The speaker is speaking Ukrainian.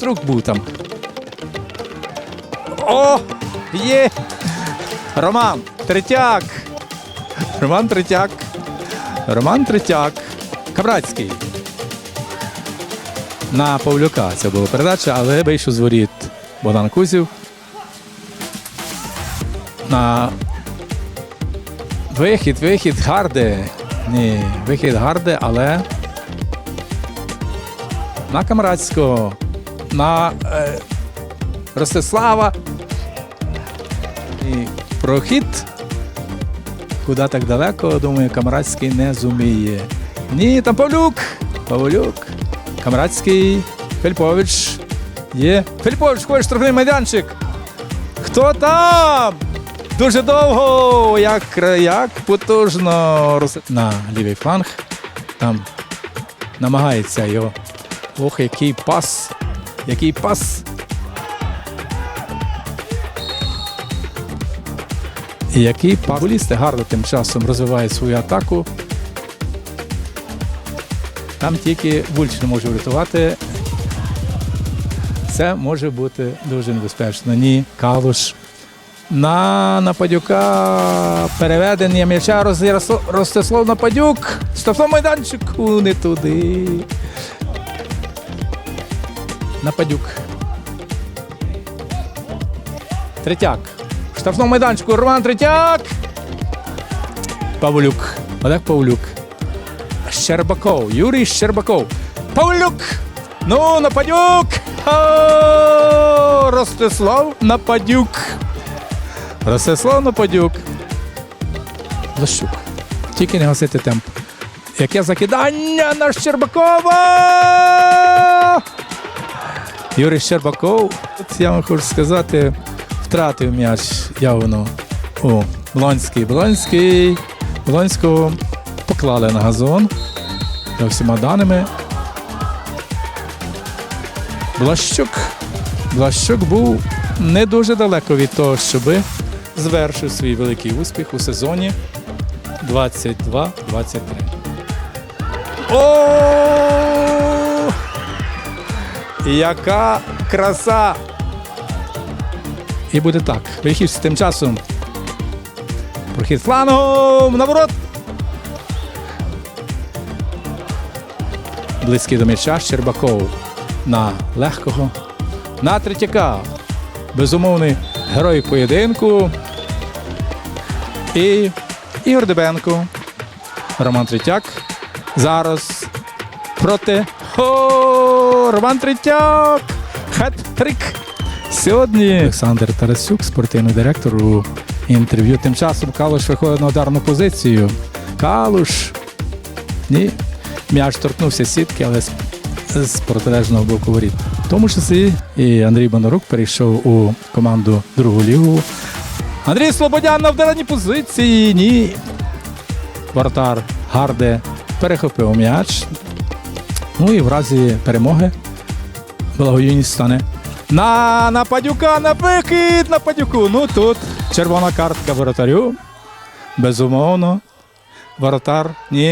Бондарук був там. О! Є! Роман Третяк! Роман Третяк. Роман Третяк. Кабрацький. На Павлюка це була передача, але вийшов з воріт Богдан Кузів. На вихід, вихід гарде. Ні, вихід гарде, але на Камрадського, на е, Ростислава. І прохід. Куди так далеко, думаю, Камрадський не зуміє. Ні, там Павлюк. Павлюк. Камрадський. Фельпович. Є. Фельпович, ходиш штрафний майданчик. Хто там? Дуже довго, як, як потужно на лівий фланг. Там намагається його. Ох, який пас. Який пас. Який пас. Футболісти гарно тим часом розвивають свою атаку. Там тільки Вульч не може врятувати. Це може бути дуже небезпечно. Ні, Калуш. На Нападюка переведення м'яча Ростислав Нападюк. Штрафному майданчику не туди. Нападюк. Третяк. В штрафному майданчику Роман Третяк. Павлюк. Олег Павлюк. Щербаков. Юрій Щербаков. Павлюк. Ну, Нападюк. Ростислав Нападюк. Ростислав Нападюк. Лощук. Тільки не гасити темп. Яке закидання на Щербакова! Юрій Щербаков. От я вам хочу сказати, втратив м'яч явно у Блонський. Блонський. Блонського поклали на газон за всіма даними. Блащук. Блащук був не дуже далеко від того, щоб звершив свій великий успіх у сезоні 22-23. О! Яка краса! І буде так. Вихід тим часом. Прохід флангом на ворот. Близький до м'яча Щербаков на легкого. На третяка. Безумовний герой поєдинку. І Ігор Дебенко. Роман Третяк. Зараз проти. О, Роман Третяк! Хет-трик! Сьогодні Олександр Тарасюк, спортивний директор у інтерв'ю. Тим часом Калуш виходить на ударну позицію. Калуш. Ні. М'яч торкнувся сітки, але з, протилежного боку воріт. В тому числі і Андрій Бонарук перейшов у команду другу лігу. Андрій Слободян на вдарній позиції. Ні. Вратар Гарде перехопив м'яч. Ну і в разі перемоги благоюність стане на нападюка, на викид, на падюку. Ну тут червона картка воротарю. Безумовно. Воротар. Ні.